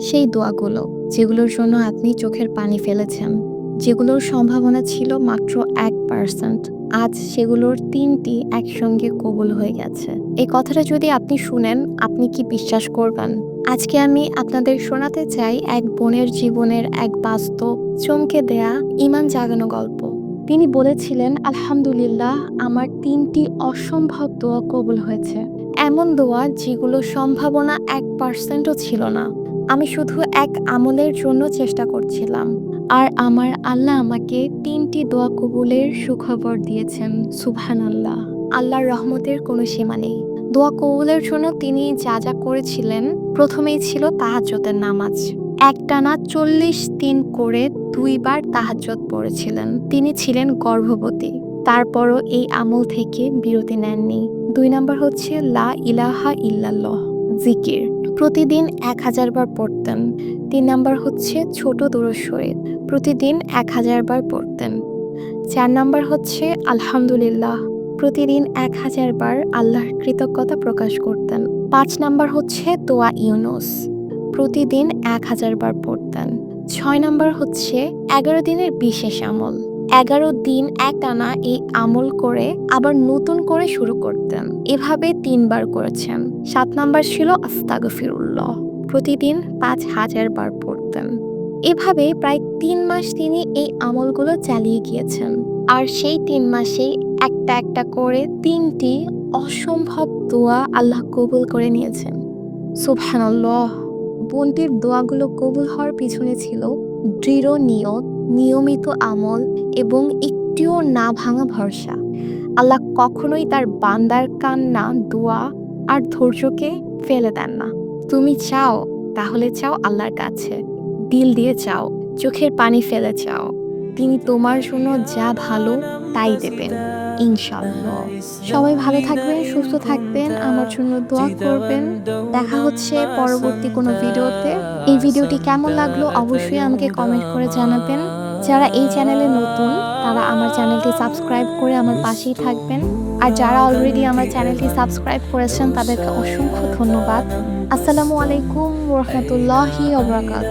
সেই দোয়াগুলো, যেগুলোর জন্য আপনি চোখের পানি ফেলেছেন। যেগুলোর সম্ভাবনা ছিল মাত্র এক পার্সেন্ট আজ সেগুলোর তিনটি একসঙ্গে কবুল হয়ে গেছে। এই কথাটা যদি আপনি শুনেন, আপনি কি বিশ্বাস করবেন? আজকে আমি আপনাদের শোনাতে চাই এক বোনের জীবনের এক বাস্তব, চমকে দেয়া ইমান জাগানো গল্প। তিনি বলেছিলেন, আলহামদুলিল্লাহ, আমার তিনটি অসম্ভব দোয়া কবুল হয়েছে। এমন দোয়া যেগুলো সম্ভাবনা এক পার্সেন্টও ছিল না। আমি শুধু এক আমলের জন্য চেষ্টা করছিলাম। আর আমার আল্লাহ আমাকে তিনটি দোয়া কবুলের সুখবর দিয়েছেন সুবহান আল্লাহ আল্লাহর রহমতের কোনো সীমা নেই। দোয়া কবুলের জন্য তিনি যা যা করেছিলেন, প্রথমেই ছিল তাহাজ্জতের নামাজ। একটানা চল্লিশ দিন করে দুইবার তাহাজ্জত পড়েছিলেন। তিনি ছিলেন গর্ভবতী। তারপরও এই আমল থেকে বিরতি নেননি। দুই নম্বর হচ্ছে লা ইলাহা ইল্লাল্লাহ, জিকির। প্রতিদিন এক হাজার বার পড়তেন। তিন নাম্বার হচ্ছে ছোট দূরস্বরে, প্রতিদিন এক হাজার বার পড়তেন। চার নাম্বার হচ্ছে আলহামদুলিল্লাহ, প্রতিদিন এক হাজার বার আল্লাহর কৃতজ্ঞতা প্রকাশ করতেন। পাঁচ নাম্বার হচ্ছে তোয়া ইউনুস, প্রতিদিন এক হাজার বার পড়তেন। ছয় নাম্বার হচ্ছে এগারো দিনের বিশেষ আমল এগারো দিন এক একটানা এই আমল করে আবার নতুন করে শুরু করতেন। এভাবে তিনবার করেছেন। সাত নাম্বার ছিল আস্তাগফিরুল্লাহ। প্রতিদিন পাঁচ হাজার বার পড়তেন। এভাবে প্রায় তিন মাস তিনি এই আমলগুলো চালিয়ে গিয়েছেন। আর সেই তিন মাসেই একটা একটা করে তিনটি অসম্ভব দোয়া আল্লাহ কবুল করে নিয়েছেন। সুবহানাল্লাহ। বোনটির দোয়াগুলো কবুল হওয়ার পিছনে ছিল দৃঢ় নিয়ত নিয়মিত আমল এবং একটিও না ভাঙা ভরসা। আল্লাহ কখনোই তার বান্দার কান্না, দোয়া আর ধৈর্যকে ফেলে দেন না। তুমি চাও, তাহলে চাও আল্লাহর কাছে। দিল দিয়ে চাও, চোখের পানি ফেলে চাও। তিনি তোমার জন্য যা ভালো তাই দেবেন ইনশাল্লাহ সবাই ভালো থাকবেন, সুস্থ থাকবেন, আমার জন্য দোয়া করবেন। দেখা হচ্ছে পরবর্তী কোনো ভিডিওতে। এই ভিডিওটি কেমন লাগল অবশ্যই আমাকে কমেন্ট করে জানাবেন। যারা এই চ্যানেলে নতুন, তারা আমার চ্যানেলটি সাবস্ক্রাইব করে আমার পাশেই থাকবেন। আর যারা অলরেডি আমার চ্যানেলটি সাবস্ক্রাইব করেছেন, তাদেরকে অসংখ্য ধন্যবাদ। আসসালামু আলাইকুম রহমতুল্লাহি অবরাকাত